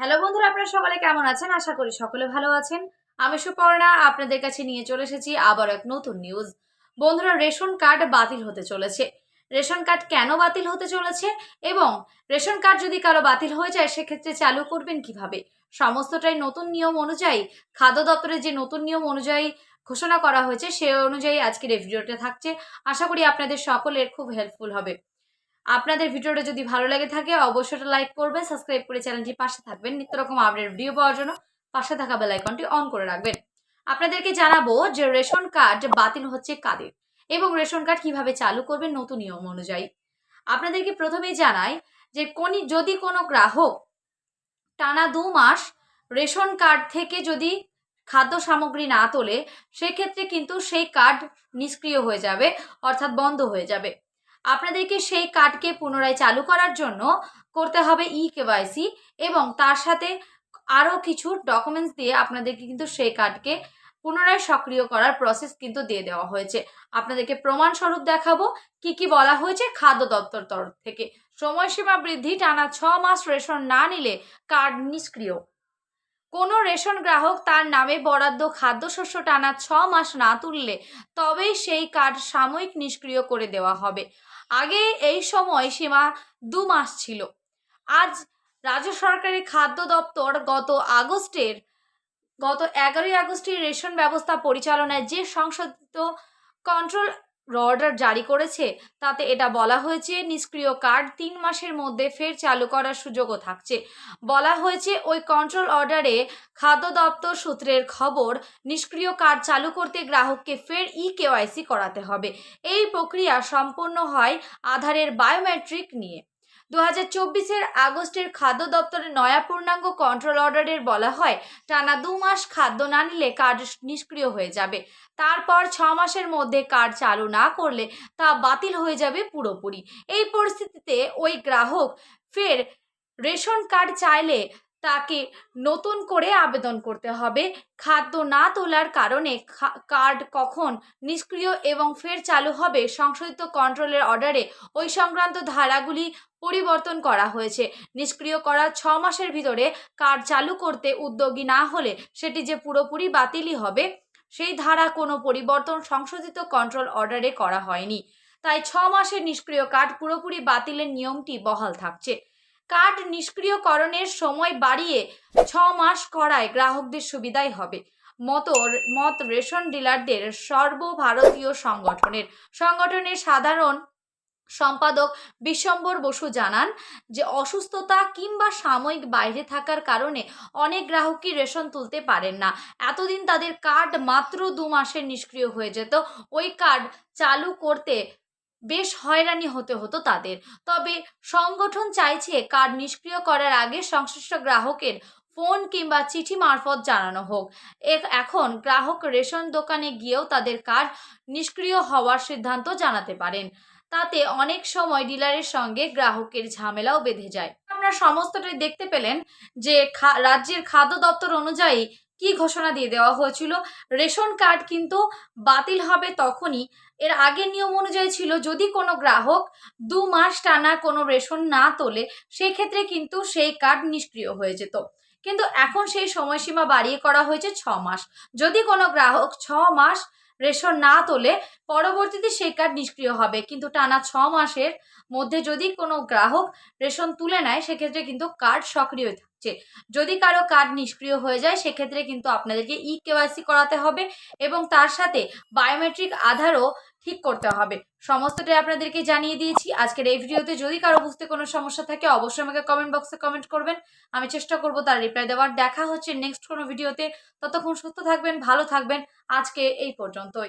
Hello বন্ধুরা, আপনারা সকলে কেমন আছেন? আশা করি সকলে ভালো আছেন। আমি সুপর্ণা, আপনাদের কাছে নিয়ে চলে এসেছি আবার এক নতুন নিউজ বন্ধুরা, রেশন কার্ড বাতিল হতে চলেছে। রেশন কার্ড কেন বাতিল হতে চলেছে এবং রেশন কার্ড যদি কারও বাতিল হয়ে যায়, সেক্ষেত্রে চালু করবেন কীভাবে? সমস্তটাই নতুন নিয়ম অনুযায়ী, খাদ্য দপ্তরের যে নতুন নিয়ম অনুযায়ী ঘোষণা করা হয়েছে, সে অনুযায়ী আজকের এই ভিডিওটা থাকছে। আশা করি আপনাদের সকলের খুব হেল্পফুল হবে। আপনাদের ভিডিওটা যদি ভালো লাগে থাকে, অবশ্যই লাইক করবেন সাবস্ক্রাইব করে চ্যানেলটি পাশে থাকবেন। নিত্য রকম আপডেট ভিডিও পাওয়ার জন্য পাশে থাকা বেল আইকনটি অন করে রাখবেন। আপনাদেরকে জানাব যে রেশন কার্ড বাতিল হচ্ছে কাদের এবং রেশন কার্ড কীভাবে চালু করবেন নতুন নিয়ম অনুযায়ী। আপনাদেরকে প্রথমেই জানাই যে কোন, যদি কোনো গ্রাহক টানা দু মাস রেশন কার্ড থেকে যদি খাদ্য সামগ্রী না তোলে, সেক্ষেত্রে কিন্তু সেই কার্ড নিষ্ক্রিয় হয়ে যাবে, অর্থাৎ বন্ধ হয়ে যাবে। আপনাদেরকে সেই কার্ডকে পুনরায় চালু করার জন্য করতে হবে ই কেওয়াইসি এবং তার সাথে আরও কিছু ডকুমেন্টস দিয়ে আপনাদেরকে কিন্তু সেই কার্ডকে পুনরায় সক্রিয় করার প্রসেস কিন্তু দিয়ে দেওয়া হয়েছে। আপনাদেরকে প্রমাণস্বরূপ দেখাবো কি কি বলা হয়েছে খাদ্য দপ্তর তরফ থেকে। সময়সীমা বৃদ্ধি টানা ছ মাস রেশন না নিলে কার্ড নিষ্ক্রিয়। কোনো রেশন গ্রাহক তার নামে বরাদ্দ খাদ্যশস্য টানা ছ মাস না তুললে তবেই সেই কার্ড সাময়িক নিষ্ক্রিয় করে দেওয়া হবে। আগে এই সময় সীমা দু মাস ছিল। আজ রাজ্য সরকারের খাদ্য দপ্তর গত আগস্টের, গত এগারোই আগস্টের রেশন ব্যবস্থা পরিচালনায় যে সংশোধিত কন্ট্রোল অর্ডার জারি করেছে, তাতে এটা বলা হয়েছে নিষ্ক্রিয় কার্ড তিন মাসের মধ্যে ফের চালু করার সুযোগও থাকছে। বলা হয়েছে ওই কন্ট্রোল অর্ডারে খাদ্য দপ্তর সূত্রের খবর, নিষ্ক্রিয় কার্ড চালু করতে গ্রাহককে ফের ই কেওয়াইসি করাতে হবে। এই প্রক্রিয়া সম্পন্ন হয় আধারের বায়োমেট্রিক নিয়ে। দু হাজার চব্বিশের আগস্টের খাদ্য দপ্তরের নয়া পূর্ণাঙ্গ কন্ট্রোল অর্ডারের বলা হয়, টানা দু মাস খাদ্য না নিলে কার্ড নিষ্ক্রিয় হয়ে যাবে। তারপর ছ মাসের মধ্যে কার্ড চালু না করলে তা বাতিল হয়ে যাবে পুরোপুরি। এই পরিস্থিতিতে ওই গ্রাহক ফের রেশন কার্ড চাইলে তাকে নতুন করে আবেদন করতে হবে। খাদ্য না তোলার কারণে কার্ড কখন নিষ্ক্রিয় এবং ফের চালু হবে সংশোধিত কন্ট্রোলের অর্ডারে ওই সংক্রান্ত ধারাগুলি পরিবর্তন করা হয়েছে। নিষ্ক্রিয় করার ছ মাসের ভিতরে কার্ড চালু করতে উদ্যোগী না হলে সেটি যে পুরোপুরি বাতিলই হবে, সেই ধারা কোনো পরিবর্তন সংশোধিত কন্ট্রোল অর্ডারে করা হয়নি। তাই ছ মাসের নিষ্ক্রিয় কার্ড পুরোপুরি বাতিলের নিয়মটি বহাল থাকছে। কার্ড নিষ্ক্রিয়করণের সময় বাড়িয়ে ছ মাস করায় গ্রাহকদের সুবিধাই হবে। মত মত রেশন ডিলারদের সর্বভারতীয় সংগঠনের সংগঠনের সাধারণ সম্পাদক বিশ্বম্বর বসু জানান যে অসুস্থতা কিংবা সাময়িক বাইরে থাকার কারণে অনেক গ্রাহকই রেশন তুলতে পারেন না। এতদিন তাদের কার্ড মাত্র দু মাসের নিষ্ক্রিয় হয়ে যেত। ওই কার্ড চালু করতে বেশ হয়রানি হতে হতো তাদের। তবে সংগঠন চাইছে কার্ড নিষ্ক্রিয় করার আগে সংশ্লিষ্ট গ্রাহকের ফোন কিংবা চিঠি মারফত জানানো হোক। এখন গ্রাহক রেশন দোকানে গিয়েও তাদের কার্ড নিষ্ক্রিয় হওয়ার সিদ্ধান্ত জানাতে পারেন। তাতে অনেক সময় ডিলারের সঙ্গে গ্রাহকের ঝামেলাও বেঁধে যায়। আপনারা সমস্তটাই দেখতে পেলেন যে রাজ্যের খাদ্য দপ্তর অনুযায়ী কি ঘোষণা দিয়ে দেওয়া হয়েছিল। রেশন কার্ড কিন্তু বাতিল হবে তখনই এর আগের নিয়ম অনুযায়ী ছিল যদি কোনো গ্রাহক দু মাস টানা কোনো রেশন না তোলে, সেক্ষেত্রে কিন্তু সেই কার্ড নিষ্ক্রিয় হয়ে যেত। কিন্তু এখন সেই সময়সীমা বাড়িয়ে করা হয়েছে ছ মাস। যদি কোনো গ্রাহক ছ মাস রেশন না তোলে, পরবর্তীতে সেই কার্ড নিষ্ক্রিয় হবে। কিন্তু টানা ছ মাসের মধ্যে যদি কোনো গ্রাহক রেশন তুলে নেয়, সেক্ষেত্রে কিন্তু কার্ড সক্রিয় থাকছে। যদি কারও কার্ড নিষ্ক্রিয় হয়ে যায়, সেক্ষেত্রে কিন্তু আপনাদেরকে ই কেওয়াইসি করাতে হবে এবং তার সাথে বায়োমেট্রিক আধারও ঠিক করতে হবে। সমস্তটাই আপনাদেরকে জানিয়ে দিয়েছি। আজকের এই ভিডিওতে যদি কারও বুঝতে কোনো সমস্যা থাকে, অবশ্যই আমাকে কমেন্ট বক্সে কমেন্ট করবেন। আমি চেষ্টা করব তার রিপ্লাই দেওয়ার। দেখা হচ্ছে নেক্সট কোনো ভিডিওতে। ততক্ষণ সুস্থ থাকবেন, ভালো থাকবেন। আজকে এই পর্যন্তই।